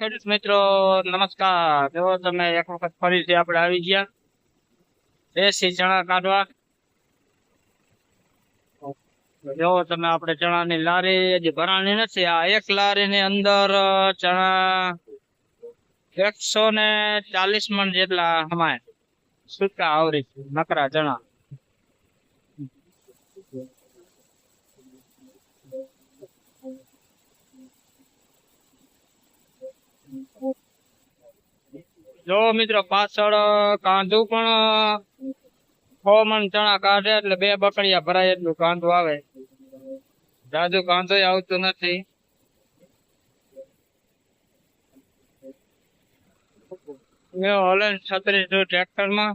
ખેડૂત મિત્રો, નમસ્કાર. જો તમે એક વખત ફરીથી આપણે આવી ગયા, દેશી ચણા કાઢવા. જો તમે આપણે ચણાની લારી, હજી ભરાણી નથી, આ એક લારીની અંદર ચણા એકસો ને ચાલીસ મણ જેટલા હમાય સૂકા આવરી નકરા ચણા. જો મિત્રો, પાછળ કાંદું પણ છ મણ ચણા કાઢે એટલે બે બકડિયા ભરાય એટલું કાંધું આવે. જાજુ કાંધો આવતું નથી. મેં હલે છત્રીસ ટ્રેક્ટરમાં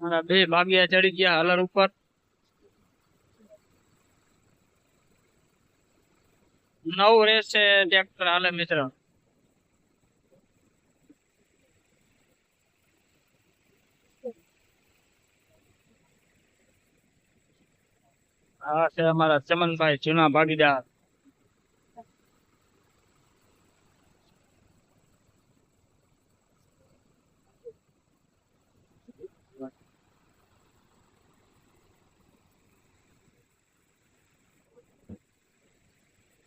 મારા બે ભાગ્યા ચડી ગયા હલર ઉપર. નવ રહેશે ટ્રેક્ટર હાલે મિત્ર. હા છે અમારા ચમનભાઈ જૂના ભાગીદાર.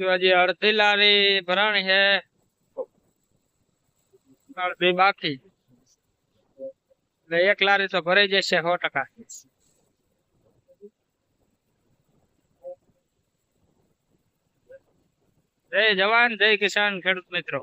જો હજી અડધી લારી ભરાણી છે અડધી બાકી. એટલે એક લારી તો ભરાઈ જશે સો ટકા. જય જવાન, જય કિસાન ખેડૂત મિત્રો.